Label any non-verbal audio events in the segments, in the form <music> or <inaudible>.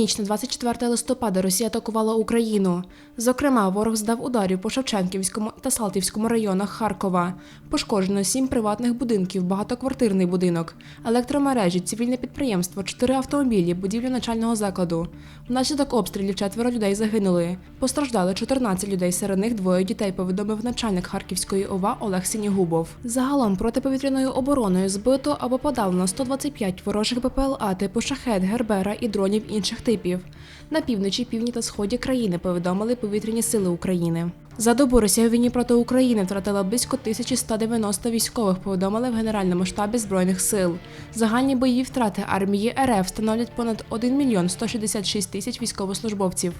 ніч на 24 листопада Росія атакувала Україну. Зокрема, ворог здав ударів по Шевченківському та Салтівському районах Харкова. Пошкоджено сім приватних будинків, багатоквартирний будинок, електромережі, цивільне підприємство, чотири автомобілі, будівлю начального закладу. Внаслідок обстрілів четверо людей загинули. Постраждали 14 людей, серед них двоє дітей, повідомив начальник Харківської ОВА Олег Сінігубов. Загалом протиповітряною обороною збито або подавлено 125 ворожих БПЛА типу шахет, гербера і дронів інших типів. На півночі, півдні та сході країни повідомили повітряні сили України. За добу Росія війні проти України втратила близько 1190 військових, повідомили в Генеральному штабі Збройних сил. Загальні бойові втрати армії РФ становлять понад 1 мільйон 166 тисяч військовослужбовців.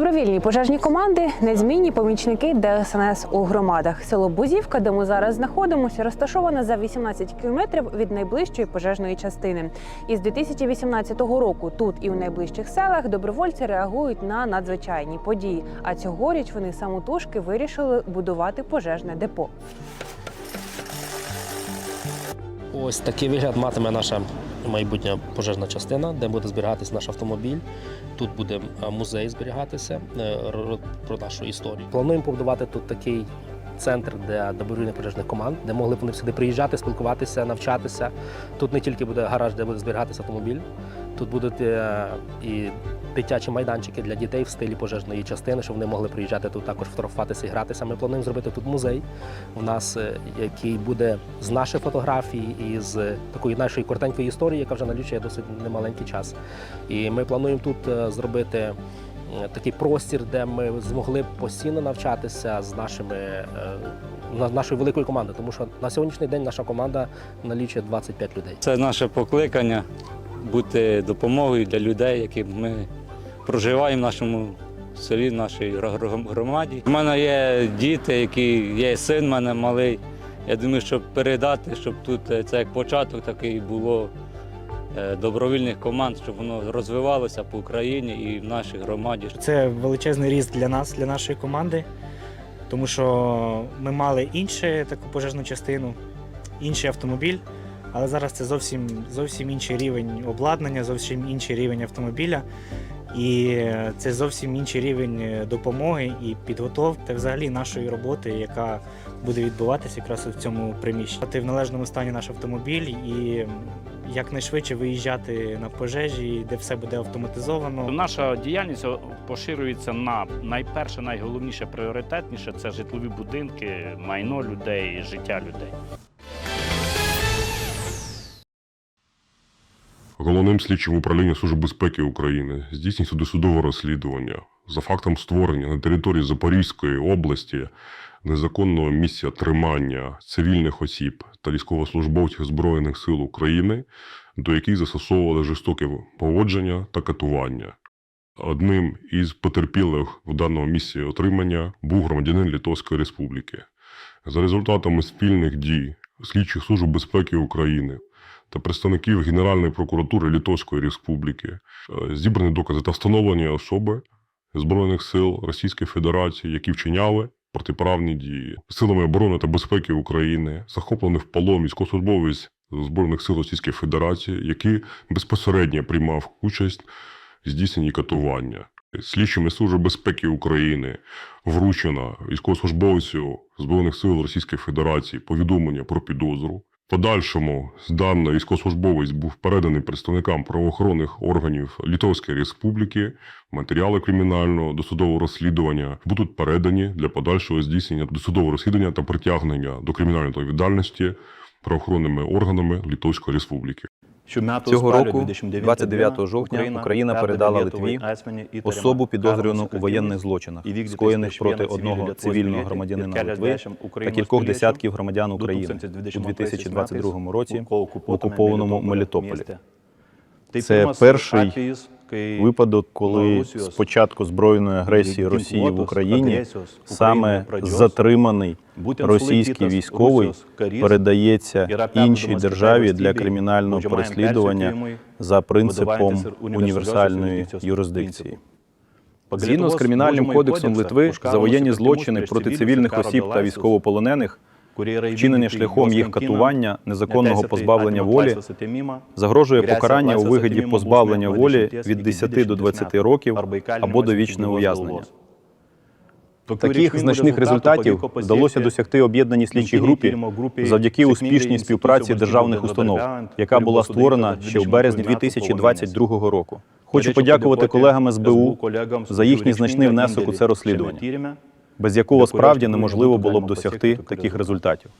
Добровільні пожежні команди, незмінні помічники ДСНС у громадах. Село Бузівка, де ми зараз знаходимося, розташоване за 18 кілометрів від найближчої пожежної частини. Із 2018 року тут і у найближчих селах добровольці реагують на надзвичайні події. А цьогоріч вони самотужки вирішили будувати пожежне депо. Ось такий вигляд матиме наша майбутня пожежна частина, де буде зберігатися наш автомобіль. Тут буде е, музей зберігатися е, про нашу історію. Плануємо побудувати тут такий центр для добровільних пожежних команд, де могли б вони сюди приїжджати, спілкуватися, навчатися. Тут не тільки буде гараж, де буде зберігатися автомобіль, тут будуть е, і дитячі майданчики для дітей в стилі пожежної частини, щоб вони могли приїжджати тут також фотографуватися і гратися. Ми плануємо зробити тут музей у нас, е, який буде з наших фотографій і з такої нашої коротенької історії, яка вже налічує досить немаленький час. І ми плануємо тут е, зробити е, такий простір, де ми змогли постійно навчатися з нашими на- нашою великою командою, тому що на сьогоднішній день наша команда налічує 25 людей. Це наше покликання бути допомогою для людей, які ми проживаємо в нашому селі, в нашій гро- гро- громаді. У мене є діти, які є син в мене малий. Я думаю, щоб передати, щоб тут е, це як початок такий було е, добровільних команд, щоб воно розвивалося по Україні і в нашій громаді. Це величезний ріст для нас, для нашої команди, тому що ми мали іншу таку пожежну частину, інший автомобіль, але зараз це зовсім, зовсім інший рівень обладнання, зовсім інший рівень автомобіля. І це зовсім інший рівень е, допомоги і підготовки та взагалі нашої роботи, яка буде відбуватися якраз в цьому приміщенні. Мати в належному стані наш автомобіль і якнайшвидше виїжджати на пожежі, де все буде автоматизовано. Наша діяльність поширюється на найперше, найголовніше, пріоритетніше це житлові будинки, майно людей, життя людей. Головним слідчим управління Служби безпеки України здійснюється досудове розслідування за фактом створення на території Запорізької області незаконного місця тримання цивільних осіб та військовослужбовців Збройних сил України, до яких застосовували жорстоке поводження та катування. Одним із потерпілих в даному місці отримання був громадянин Литовської Республіки. За результатами спільних дій слідчих служб безпеки України та представників Генеральної прокуратури Литовської Республіки, е, зібрані докази та встановлені особи Збройних сил Російської Федерації, які вчиняли протиправні дії. Силами оборони та безпеки України захоплений в полон військовослужбовець Збройних сил Російської Федерації, який безпосередньо приймав участь в здійсненні катування. Слідчими Служби безпеки України вручено військовослужбовцю Збройних сил Російської Федерації повідомлення про підозру. Подальшому даний військовослужбовець був переданий представникам правоохоронних органів Литовської Республіки. Матеріали кримінального досудового розслідування будуть передані для подальшого здійснення досудового розслідування та притягнення до кримінальної відповідальності правоохоронними органами Литовської Республіки. Цього року, 29 жовтня, Україна передала Литві особу підозрювану у воєнних злочинах, скоєних проти одного цивільного громадянина Литви та кількох десятків громадян України у 2022 році в окупованому Мелітополі. Це перший випадок, коли з початку збройної агресії Росії в Україні саме затриманий російський військовий передається іншій державі для кримінального переслідування за принципом універсальної юрисдикції. Згідно з кримінальним кодексом Литви за воєнні злочини проти цивільних осіб та військовополонених вчинене шляхом їх катування, незаконного позбавлення волі, загрожує покарання у вигляді позбавлення волі від 10 до 20 років або довічне ув'язнення. Таких значних результатів вдалося досягти об'єднаній слідчій групі завдяки успішній співпраці державних установ, яка була створена ще в березні 2022 року. Хочу подякувати колегам СБУ за їхній значний внесок у це розслідування, без якого справді неможливо було б досягти таких результатів.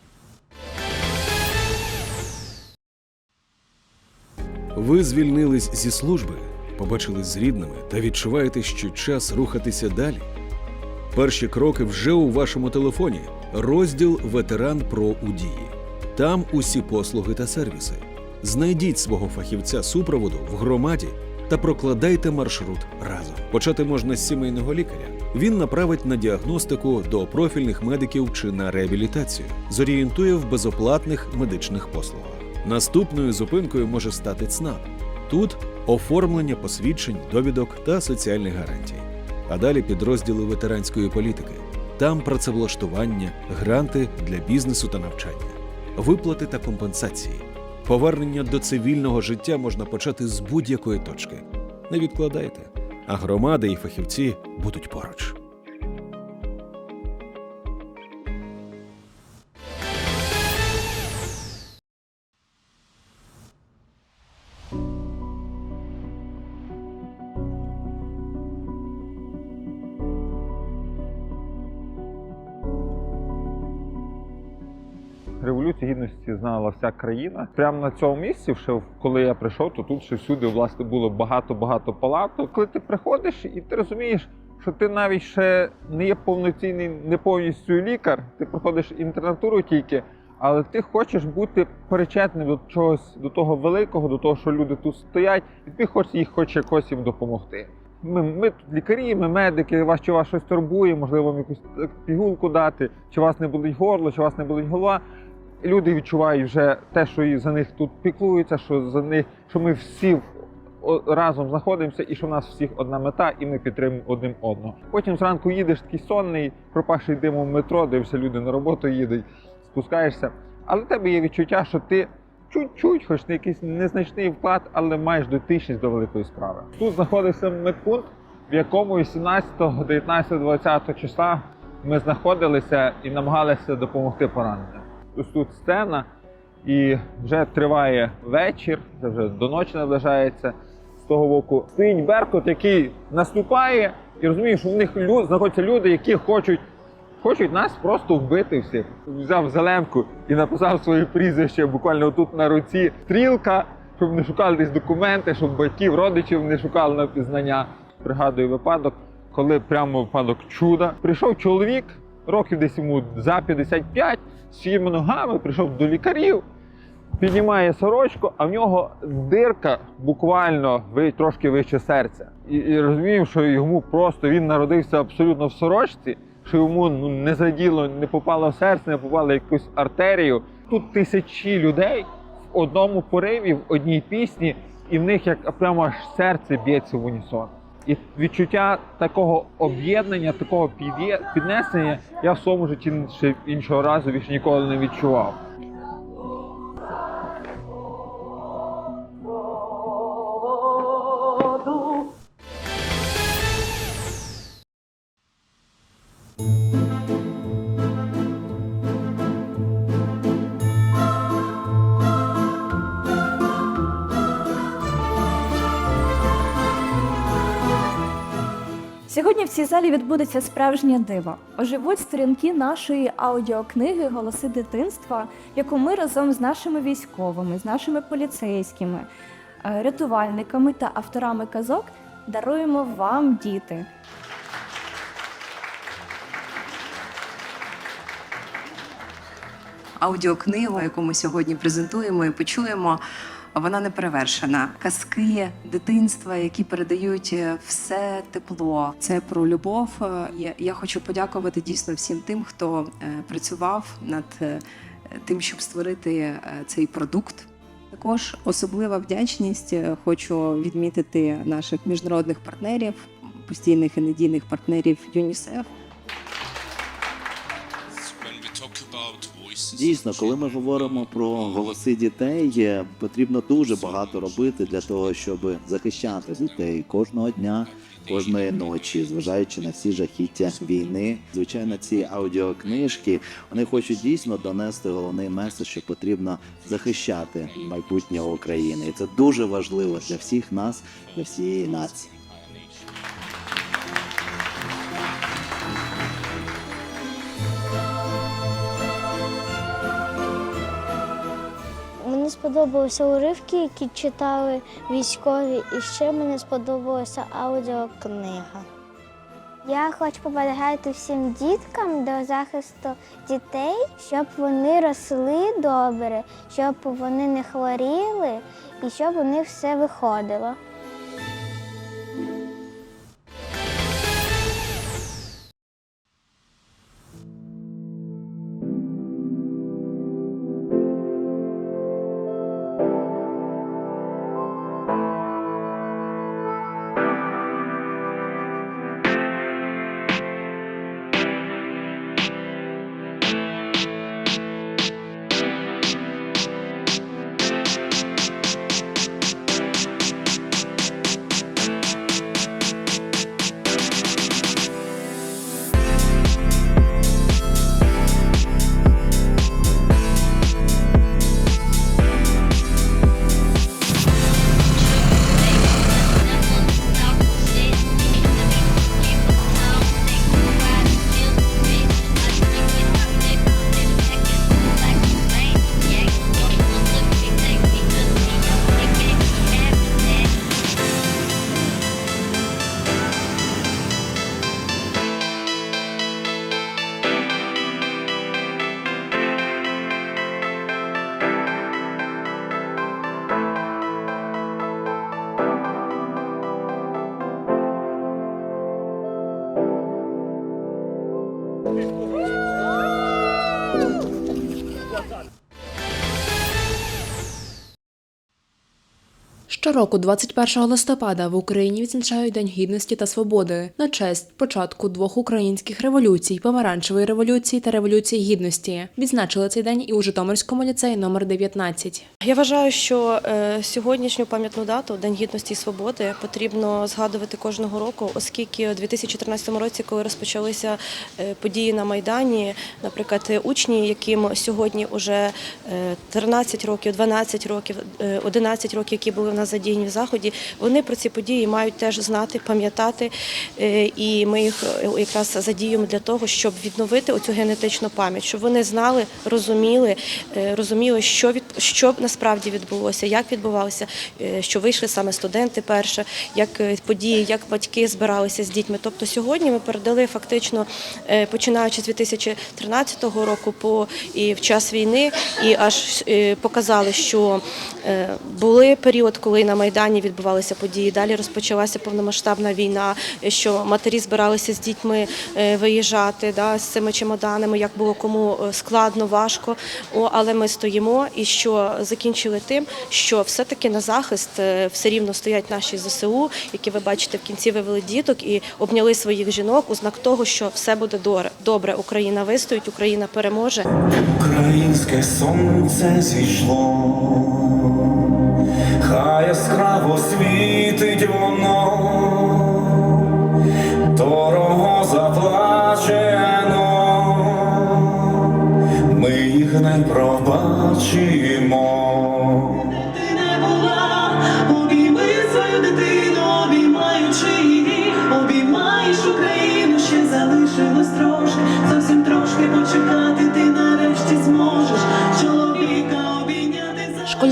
Ви звільнились зі служби, побачились з рідними та відчуваєте, що час рухатися далі. Перші кроки вже у вашому телефоні. Розділ Ветеран Про у дії. Там усі послуги та сервіси. Знайдіть свого фахівця супроводу в громаді та прокладайте маршрут разом. Почати можна з сімейного лікаря. Він направить на діагностику до профільних медиків чи на реабілітацію, зорієнтує в безоплатних медичних послугах. Наступною зупинкою може стати ЦНАП. Тут оформлення посвідчень, довідок та соціальних гарантій. А далі підрозділи ветеранської політики. Там працевлаштування, гранти для бізнесу та навчання, виплати та компенсації. Повернення до цивільного життя можна почати з будь-якої точки. Не відкладайте, а громади і фахівці будуть поруч. Революцію гідності знала вся країна. Прямо на цьому місці, ще коли я прийшов, то тут ще всюди власне було багато-багато палаток. Коли ти приходиш і ти розумієш, що ти навіть ще не є повноцінний, не повністю лікар, ти проходиш інтернатуру тільки, але ти хочеш бути причетним до чогось, до того великого, до того, що люди тут стоять, і ти хочеш їх хоч якось їм допомогти. Ми, ми тут лікарі, ми медики, вас чи вас щось турбує, можливо, вам якусь е, пігулку дати, чи вас не болить горло, чи вас не болить голова. Люди відчувають вже те, що і за них тут піклуються, що за них, що ми всі разом знаходимося, і що в нас всіх одна мета, і ми підтримуємо один одного. Потім зранку їдеш такий сонний, пропавший димом метро, дивишся, люди на роботу їдуть, спускаєшся. Але в тебе є відчуття, що ти чуть-чуть, хоч на якийсь незначний вклад, але маєш дотичність до великої справи. Тут знаходився медпункт, в якому 18, 19, 20 числа ми знаходилися і намагалися допомогти пораненим. Ось тут сцена, і вже триває вечір, це вже до ночі наближається. З того боку стоїть Беркут, який наступає, і розуміє, що в них лю- знаходяться люди, які хочуть, хочуть нас просто вбити всіх. Взяв зелемку і написав своє прізвище буквально тут на руці. Стрілка, щоб не шукали десь документи, щоб батьків, родичів не шукали на впізнання. Пригадую випадок, коли прямо випадок чуда. Прийшов чоловік, років десь йому за 55, з чиїми ногами прийшов до лікарів, піднімає сорочку, а в нього дирка буквально трошки вище серця. І, і розуміємо, що йому просто він народився абсолютно в сорочці, що йому ну, не заділо, не попало в серце, не попало якусь артерію. Тут тисячі людей в одному пориві, в одній пісні, і в них як прямо аж серце б'ється в унісон. І відчуття такого об'єднання, такого піднесення я в своєму житті іншого разу більше ніколи не відчував. Сьогодні в цій залі відбудеться справжнє диво. Оживуть сторінки нашої аудіокниги Голоси дитинства, яку ми разом з нашими військовими, з нашими поліцейськими, е, рятувальниками та авторами казок даруємо вам, діти. аудіокнигу, яку ми сьогодні презентуємо і почуємо. Вона не перевершена. Казки дитинства, які передають е, все тепло. Це про любов. Е, Я, хочу подякувати дійсно всім тим, хто е, працював над тим, щоб створити цей продукт. Також особлива вдячність. Хочу відмітити наших міжнародних партнерів, постійних і надійних партнерів ЮНІСЕФ, Дійсно, коли ми говоримо про голоси дітей, потрібно дуже багато робити для того, щоб захищати дітей кожного дня, кожної ночі, зважаючи на всі жахіття війни. Звичайно, ці аудіокнижки вони хочуть дійсно донести головний меседж, що потрібно захищати майбутнє України, і це дуже важливо для всіх нас, для всієї нації. Сподобалися уривки, які читали військові, і ще мені сподобалася аудіокнига. Я хочу побажати всім діткам до захисту дітей, щоб вони росли добре, щоб вони не хворіли і щоб у них все виходило. Щороку, 21 листопада, в Україні відзначають День гідності та свободи на честь початку двох українських революцій помаранчевої революції та революції гідності. Відзначили цей день і у Житомирському ліцеї номер 19. Я вважаю, що е, сьогоднішню пам'ятну дату День гідності і свободи потрібно згадувати кожного року, оскільки у 2014 році, коли розпочалися е, події на майдані, наприклад, е, учні, яким сьогодні вже 13 років, 12 років, е, 11 років, які були в нас в заході, вони про ці події мають теж знати, пам'ятати, е, і ми їх е, якраз задіюємо для того, щоб відновити оцю генетичну пам'ять, щоб вони знали, розуміли, е, розуміли, що від що насправді відбулося, як відбувалося, що вийшли саме студенти перше, як події, як батьки збиралися з дітьми. Тобто сьогодні ми передали фактично, починаючи з 2013 року по і в час війни, і аж показали, що були період, коли на майдані відбувалися події. Далі розпочалася повномасштабна війна, що матері збиралися з дітьми е, виїжджати да, з цими чемоданами, як було кому е, складно, важко. О, але ми стоїмо і що закінчили тим, що все-таки на захист е, все рівно стоять наші ЗСУ, які ви бачите в кінці вивели діток і обняли своїх жінок у знак того, що все буде. Добре, Україна вистоїть, Україна переможе. Українське сонце зійшло, яскраво світить воно, дорого заплачено, ми їх не пробачимо.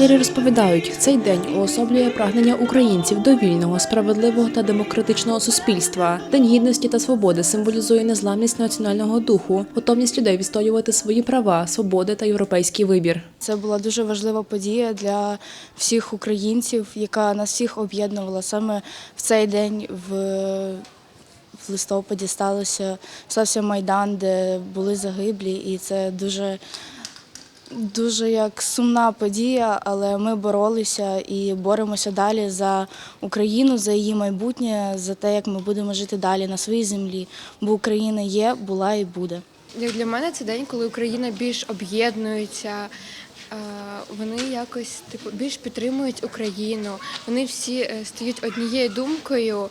Школярі розповідають, цей день уособлює прагнення українців до вільного, справедливого та демократичного суспільства. День гідності та свободи символізує незламність національного духу, готовність людей відстоювати свої права, свободи та європейський вибір. Це була дуже важлива подія для всіх українців, яка нас всіх об'єднувала. Саме в цей день в, в листопаді сталося стався майдан, де були загиблі, і це дуже. Дуже як сумна подія, але ми боролися і боремося далі за Україну, за її майбутнє, за те, як ми будемо жити далі на своїй землі. Бо Україна є, була і буде. Як для мене це день, коли Україна більш об'єднується. Е, Вони якось типу більш підтримують Україну. Вони всі е, стають однією думкою,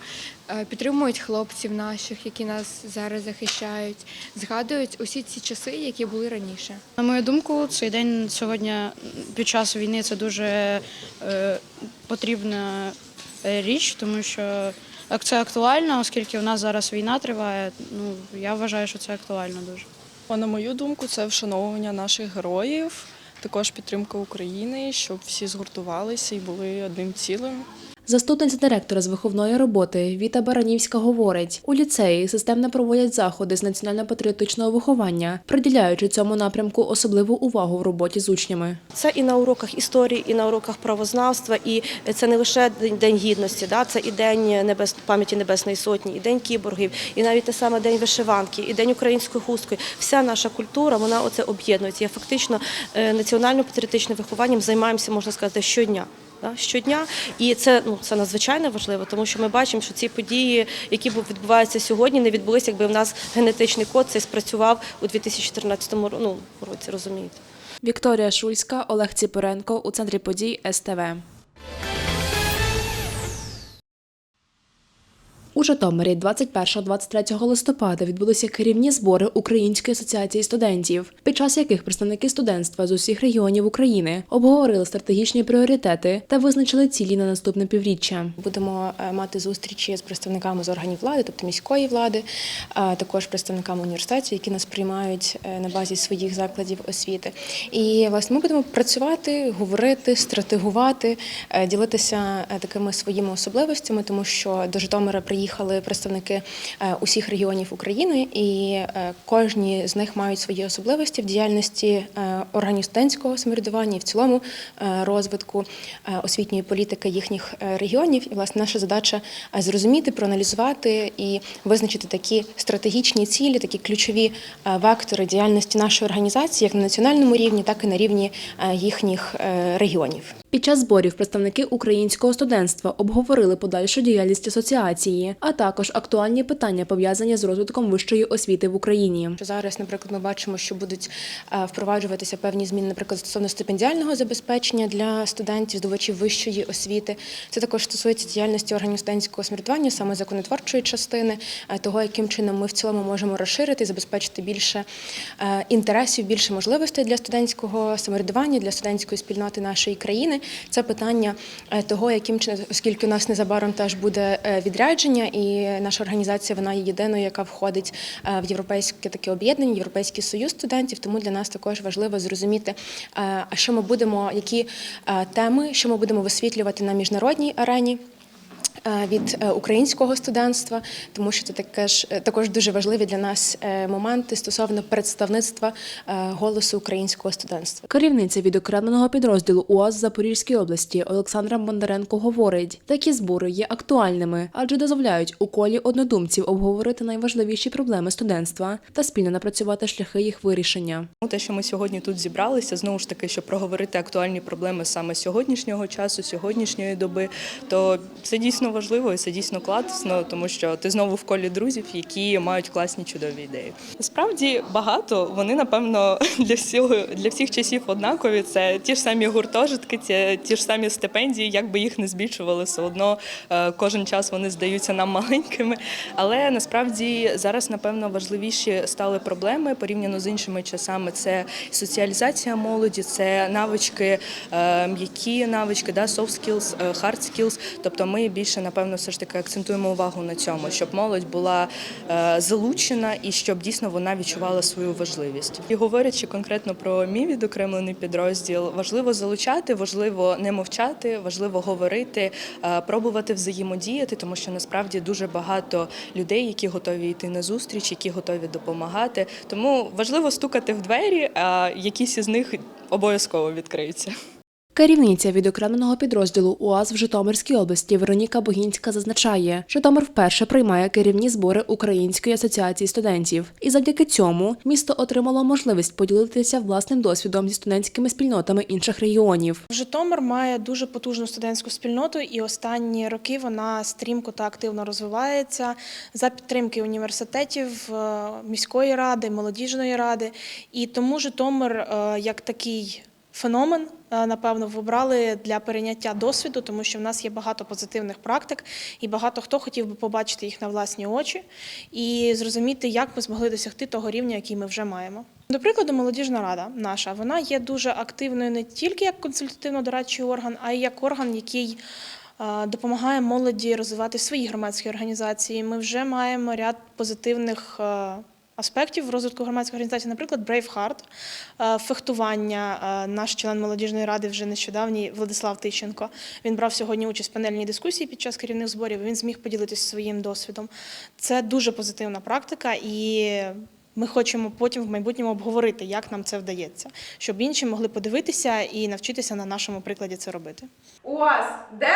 е, підтримують хлопців наших, які нас зараз захищають, згадують усі ці часи, які були раніше. На мою думку, цей день сьогодні під час війни це дуже е, потрібна річ, тому що це актуально, оскільки у нас зараз війна триває. Ну я вважаю, що це актуально дуже. А на мою думку, це вшановування наших героїв, також підтримка України, щоб всі згуртувалися і були одним цілим. Заступниця директора з виховної роботи Віта Баранівська говорить: у ліцеї системно проводять заходи з національно-патріотичного виховання, приділяючи цьому напрямку особливу увагу в роботі з учнями. Це і на уроках історії, і на уроках правознавства, і це не лише День- гідності, да? це і День небес... пам'яті Небесної Сотні, і День кіборгів, і навіть те саме День вишиванки, і День української хустки. Вся наша культура, вона оце об'єднується. Я фактично е, національно-патріотичним вихованням займаємося, можна сказати, щодня. Щодня, і це ну це надзвичайно важливо, тому що ми бачимо, що ці події, які бу- відбуваються сьогодні, не відбулися, якби в нас генетичний код цей спрацював у 2014 ро- ну, році. Розумієте. Вікторія Шульська, Олег Ціпоренко у центрі подій СТВ. У Житомирі 21-23 листопада відбулися керівні збори Української асоціації студентів, під час яких представники студентства з усіх регіонів України обговорили стратегічні пріоритети та визначили цілі на наступне півріччя. Будемо е, мати зустрічі з представниками з органів влади, тобто міської влади, а також представниками університетів, які нас приймають е, на базі своїх закладів освіти. І власне ми будемо працювати, говорити, стратегувати, е, ділитися такими своїми особливостями, тому що до Житомира приїхали представники е, усіх регіонів України, і е, кожні з них мають свої особливості в діяльності е, органів студентського самоврядування і в цілому розвитку освітньої політики їхніх регіонів. І власне наша задача зрозуміти, проаналізувати і визначити такі стратегічні цілі, такі ключові вектори діяльності нашої організації, як на національному рівні, так і на рівні їхніх регіонів. Під час зборів представники українського студентства обговорили подальшу діяльність асоціації, а також актуальні питання пов'язані з розвитком вищої освіти в Україні. Зараз, наприклад, ми бачимо, що будуть е, впроваджуватися певні зміни, наприклад, стосовно стипендіального забезпечення для студентів, здобувачів вищої освіти. Це також стосується діяльності органів студентського самоврядування, саме законотворчої частини, е, того, яким чином ми в цілому можемо розширити і забезпечити більше е, інтересів, більше можливостей для студентського самоврядування, для студентської спільноти нашої країни. Це питання е, того, яким чином, оскільки у нас незабаром теж буде е, відрядження, і наша організація вона є єдиною, яка входить е, в європейське таке об'єднання, Європейський союз студентів. Тому для нас також важливо зрозуміти, що ми будемо, які теми, що ми будемо висвітлювати на міжнародній арені. Е, Від е, українського студентства, тому що це таке ж е, також дуже важливі для нас моменти стосовно представництва голосу українського студентства. Керівниця відокремленого підрозділу УАЗ Запорізької області Олександра Бондаренко говорить, такі збори є актуальними, адже дозволяють у колі однодумців обговорити найважливіші проблеми студентства та спільно напрацювати шляхи їх вирішення. Ну, Те, що ми сьогодні тут зібралися, знову ж таки, щоб проговорити актуальні проблеми саме сьогоднішнього часу, сьогоднішньої доби, то це дійсно важливо і це дійсно класно, тому що ти знову в колі друзів, які мають класні чудові ідеї. Насправді багато вони, напевно, <laughs> для всього для всіх часів однакові. Це ті ж самі гуртожитки, ті, ті ж самі стипендії, як би їх не збільшували, все одно е, кожен час вони здаються нам <laughs> маленькими. Але насправді зараз, напевно, важливіші стали проблеми порівняно з іншими часами. Це соціалізація молоді, це навички, м'які навички, да, soft skills, е, hard skills. Тобто ми більше, напевно, все ж таки акцентуємо увагу на цьому, щоб молодь була е, залучена і щоб дійсно вона відчувала свою важливість. І говорячи конкретно про мій відокремлений підрозділ, важливо залучати, важливо не мовчати, важливо говорити, е, пробувати взаємодіяти, тому що насправді дуже багато людей, які готові йти на зустріч, які готові допомагати. Тому важливо стукати в двері, а якісь із них обов'язково відкриються. Керівниця відокремленого підрозділу УАЗ в Житомирській області Вероніка Богінська зазначає, Житомир вперше приймає керівні збори Української асоціації студентів, і завдяки цьому місто отримало можливість поділитися власним досвідом зі студентськими спільнотами інших регіонів. Житомир має дуже потужну студентську спільноту, і останні роки вона стрімко та активно розвивається за підтримки університетів, е, міської ради, молодіжної ради. І тому Житомир е, як такий феномен. Е, Напевно, вибрали для перейняття досвіду, тому що в нас є багато позитивних практик, і багато хто хотів би побачити їх на власні очі і зрозуміти, як ми змогли досягти того рівня, який ми вже маємо. До прикладу, молодіжна рада наша вона є дуже активною не тільки як консультативно-дорадчий орган, а й як орган, який е, допомагає молоді розвивати свої громадські організації. Ми вже маємо ряд позитивних. Аспектів в розвитку громадської організації, наприклад, Brave Heart, е, фехтування. Е, Наш член молодіжної ради вже нещодавній Владислав Тищенко. Він брав сьогодні участь в панельній дискусії під час керівних зборів. Він зміг поділитися своїм досвідом. Це дуже позитивна практика, і ми хочемо потім в майбутньому обговорити, як нам це вдається, щоб інші могли подивитися і навчитися на нашому прикладі це робити. УАЗ де?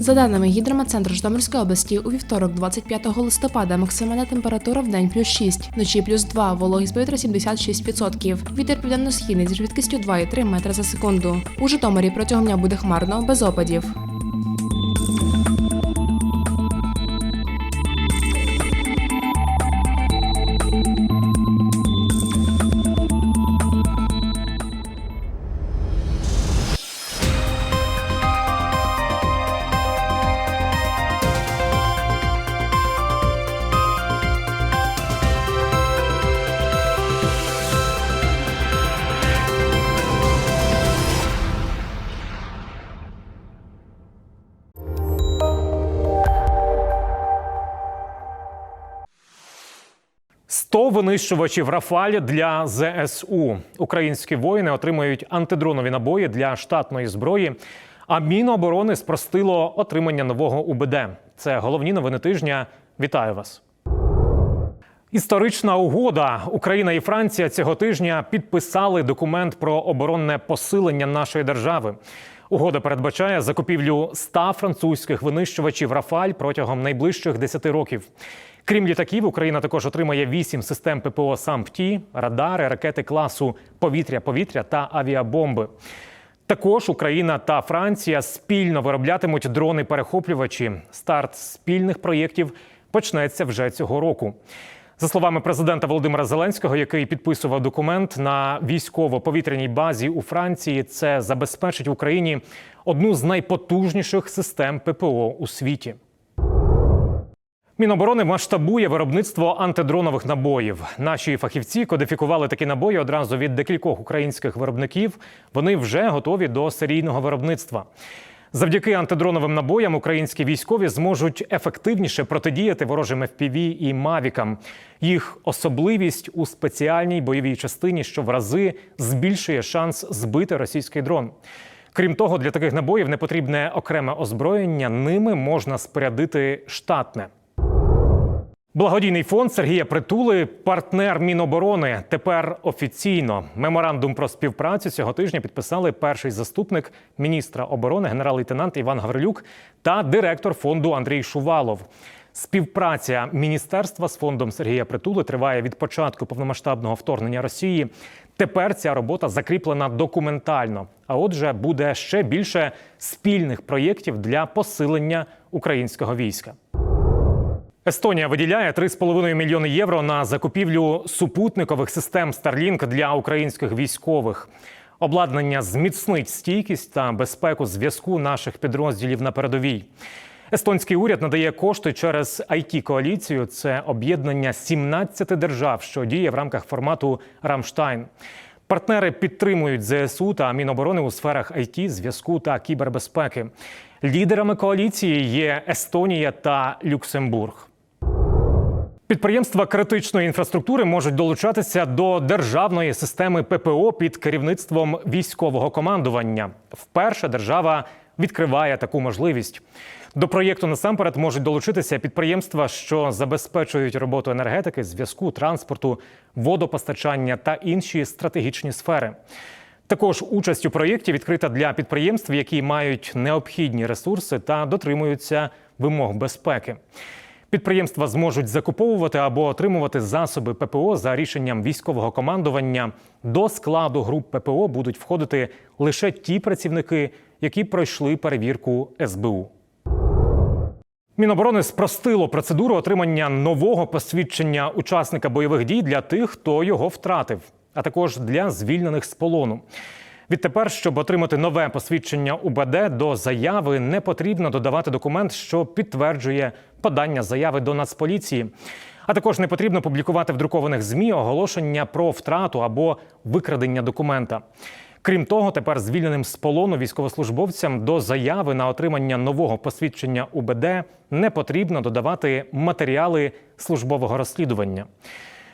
За даними гідрометцентру Житомирської області, у вівторок, 25 листопада, максимальна температура в день плюс 6, вночі плюс 2, вологість повітря 76%. Вітер південно-східний з швидкістю 2,3 метри за секунду. У Житомирі протягом дня буде хмарно, без опадів. Сто винищувачів Рафаль для ЗСУ. Українські воїни отримують антидронові набої для штатної зброї. А Міноборони спростило отримання нового УБД. Це головні новини тижня. Вітаю вас. Історична угода Україна і Франція цього тижня підписали документ про оборонне посилення нашої держави. Угода передбачає закупівлю 100 французьких винищувачів Рафаль протягом найближчих 10 років. Крім літаків, Україна також отримає 8 систем ППО САМПТІ, радари, ракети класу повітря-повітря та авіабомби. Також Україна та Франція спільно вироблятимуть дрони-перехоплювачі. Старт спільних проєктів почнеться вже цього року. За словами президента Володимира Зеленського, який підписував документ на військово-повітряній базі у Франції, це забезпечить Україні одну з найпотужніших систем ППО у світі. Міноборони масштабує виробництво антидронових набоїв. Наші фахівці кодифікували такі набої одразу від декількох українських виробників. Вони вже готові до серійного виробництва. Завдяки антидроновим набоям українські військові зможуть ефективніше протидіяти ворожим FPV і мавікам. Їх особливість у спеціальній бойовій частині, що в рази збільшує шанс збити російський дрон. Крім того, для таких набоїв не потрібне окреме озброєння. Ними можна спорядити штатне. Благодійний фонд Сергія Притули, партнер Міноборони. Тепер офіційно меморандум про співпрацю цього тижня підписали перший заступник міністра оборони, генерал-лейтенант Іван Гаврилюк та директор фонду Андрій Шувалов. Співпраця міністерства з фондом Сергія Притули триває від початку повномасштабного вторгнення Росії. Тепер ця робота закріплена документально. А отже, буде ще більше спільних проєктів для посилення українського війська. Естонія виділяє 3,5 мільйони євро на закупівлю супутникових систем Starlink для українських військових. Обладнання зміцнить стійкість та безпеку зв'язку наших підрозділів на передовій. Естонський уряд надає кошти через it коаліцію Це об'єднання 17 держав, що діє в рамках формату Рамштайн. Партнери підтримують ЗСУ та Міноборони у сферах IT, зв'язку та кібербезпеки. Лідерами коаліції є Естонія та Люксембург. Підприємства критичної інфраструктури можуть долучатися до державної системи ППО під керівництвом військового командування. Вперше держава відкриває таку можливість. До проєкту насамперед можуть долучитися підприємства, що забезпечують роботу енергетики, зв'язку, транспорту, водопостачання та інші стратегічні сфери. Також участь у проєкті відкрита для підприємств, які мають необхідні ресурси та дотримуються вимог безпеки. Підприємства зможуть закуповувати або отримувати засоби ППО за рішенням військового командування. До складу груп ППО будуть входити лише ті працівники, які пройшли перевірку СБУ. Міноборони спростило процедуру отримання нового посвідчення учасника бойових дій для тих, хто його втратив, а також для звільнених з полону. Відтепер, щоб отримати нове посвідчення УБД, до заяви не потрібно додавати документ, що підтверджує подання заяви до Нацполіції. А також не потрібно публікувати в друкованих ЗМІ оголошення про втрату або викрадення документа. Крім того, тепер звільненим з полону військовослужбовцям до заяви на отримання нового посвідчення УБД не потрібно додавати матеріали службового розслідування.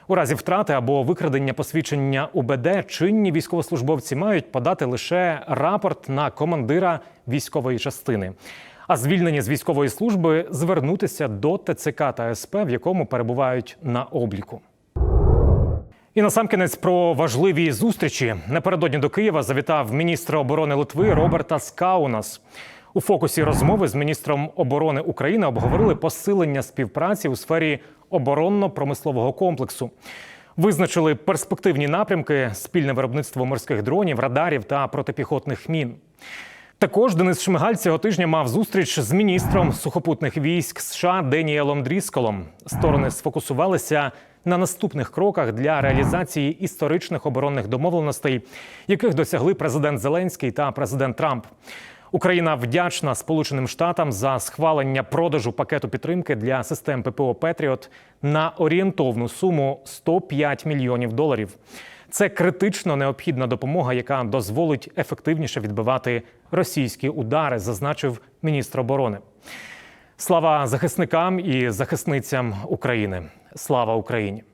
У разі втрати або викрадення посвідчення УБД чинні військовослужбовці мають подати лише рапорт на командира військової частини. А звільнені з військової служби звернутися до ТЦК та СП, в якому перебувають на обліку. І насамкінець про важливі зустрічі напередодні до Києва завітав міністр оборони Литви Роберта Скаунас. У фокусі розмови з міністром оборони України обговорили посилення співпраці у сфері оборонно-промислового комплексу. Визначили перспективні напрямки, спільне виробництво морських дронів, радарів та протипіхотних мін. Також Денис Шмигаль цього тижня мав зустріч з міністром сухопутних військ США Деніелом Дрісколом. Сторони сфокусувалися на наступних кроках для реалізації історичних оборонних домовленостей, яких досягли президент Зеленський та президент Трамп. Україна вдячна Сполученим Штатам за схвалення продажу пакету підтримки для систем ППО Петріот на орієнтовну суму 105 мільйонів доларів. Це критично необхідна допомога, яка дозволить ефективніше відбивати російські удари, зазначив міністр оборони. Слава захисникам і захисницям України. Слава Україні.